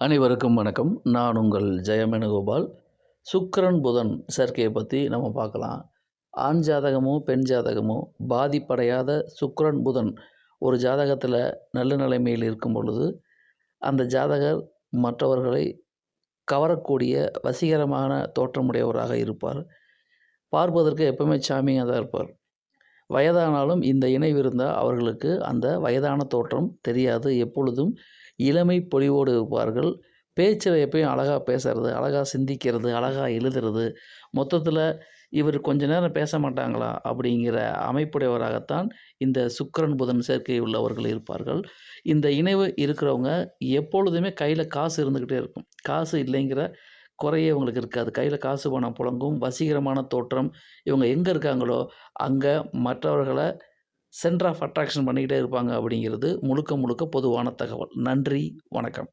அனைவருக்கும் வணக்கம். நான் உங்கள் ஜெயமேனுகோபால். சுக்கரன் புதன் சேர்க்கையை பற்றி நம்ம பார்க்கலாம். ஆண் ஜாதகமோ பெண் ஜாதகமோ பாதிப்படையாத சுக்கரன் புதன் ஒரு ஜாதகத்தில் நல்ல நிலைமையில் இருக்கும் பொழுது அந்த ஜாதகர் மற்றவர்களை கவரக்கூடிய வசீகரமான தோற்றமுடையவராக இருப்பார். பார்ப்பதற்கு எப்பவுமே சாமியாக தான் இருப்பார். வயதானாலும் இந்த இணைவு இருந்தால் அவர்களுக்கு அந்த வயதான தோற்றம் தெரியாது. எப்பொழுதும் இளமை பொலிவோடு இருப்பார்கள். பேச்சில் எப்பயும் அழகாக பேசுறது அழகாக சிந்திக்கிறது அழகாக எழுதுறது. மொத்தத்தில் இவர் கொஞ்ச நேரம் பேச மாட்டாங்களா அப்படிங்கிற அமைப்புடையவராகத்தான் இந்த சுக்கரன் புதன் சேர்க்கை உள்ளவர்கள் இருப்பார்கள். இந்த இணைவு இருக்கிறவங்க எப்பொழுதுமே கையில் காசு இருந்துக்கிட்டே இருக்கும். காசு இல்லைங்கிற குறையே இவங்களுக்கு இருக்காது. கையில் காசு பணம் புழங்கும். வசீகரமான தோற்றம். இவங்க எங்கே இருக்காங்களோ அங்கே மற்றவர்களை சென்டர் ஆஃப் அட்ராக்ஷன் பண்ணிக்கிட்டே இருப்பாங்க அப்படிங்கிறது முழுக்க முழுக்க பொதுவான தகவல். நன்றி. வணக்கம்.